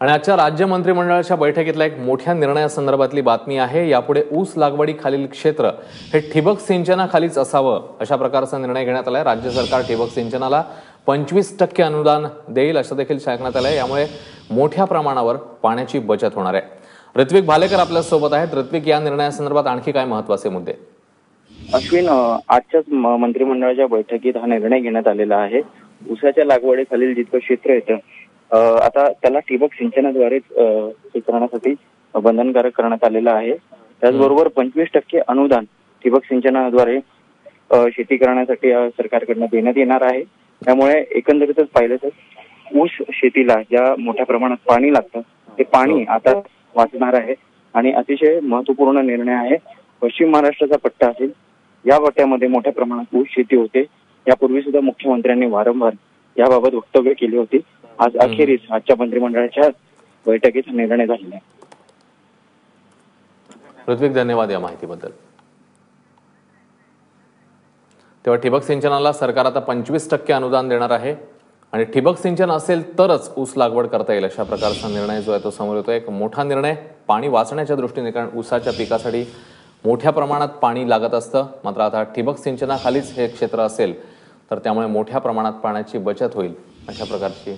आणि आजच्या राज्य मंत्रिमंडळाच्या बैठकीतला एक मोठ्या निर्णयासंदर्भातली बातमी आहे. यापुढे ऊस लागवडीखालील क्षेत्र हे ठिबक सिंचनाखालीच असावं अशा प्रकारचा निर्णय घेण्यात आलाय. राज्य सरकार ठिबक सिंचनाला पंचवीस टक्के अनुदान देईल असं देखील सांगण्यात आलंय. यामुळे मोठ्या प्रमाणावर पाण्याची बचत होणार आहे. ऋत्विक भालेकर आपल्यासोबत आहेत. ऋत्विक या निर्णयासंदर्भात आणखी काय महत्त्वाचे मुद्दे? अश्विन आजच्याच मंत्रिमंडळाच्या बैठकीत हा निर्णय घेण्यात आलेला आहे. ऊसाच्या लागवडीखालील जितकं क्षेत्र येतं आता त्याला ठिबक हे करण्यासाठी बंधनकारक करण्यात आलेलं आहे. त्याचबरोबर पंचवीस टक्के अनुदान ठिबक सिंचनाद्वारे शेती करण्यासाठी सरकारकडनं देण्यात येणार आहे. त्यामुळे एकंदरीतच पाहिलं तर ऊस शेतीला ज्या मोठ्या प्रमाणात पाणी लागतं ते पाणी आता वाचणार आहे. आणि अतिशय महत्त्वपूर्ण निर्णय आहे. पश्चिम महाराष्ट्राचा पट्टा असेल या पट्ट्यामध्ये मोठ्या प्रमाणात ऊस शेती होते. यापूर्वी सुद्धा मुख्यमंत्र्यांनी वारंवार याबाबत वक्तव्य केली होती. आज अखेरीस आजच्या मंत्रिमंडळाच्या बैठकीत निर्णय झालेला आहे. ऋत्विक धन्यवाद या माहितीबद्दल. तेव्हा ठिबक सिंचनाला सरकार आता पंचवीस टक्के अनुदान देणार आहे. आणि ठिबक सिंचन असेल तरच ऊस लागवड करता येईल अशा प्रकारचा निर्णय जो आहे तो समोर येतो एक मोठा निर्णय पाणी वाचण्याच्या दृष्टीने कारण ऊसाच्या पिकासाठी मोठ्या प्रमाणात पाणी लागत असतं. मात्र आता ठिबक सिंचनाखालीच हे क्षेत्र असेल तर त्यामुळे मोठ्या प्रमाणात पाण्याची बचत होईल अशा प्रकारची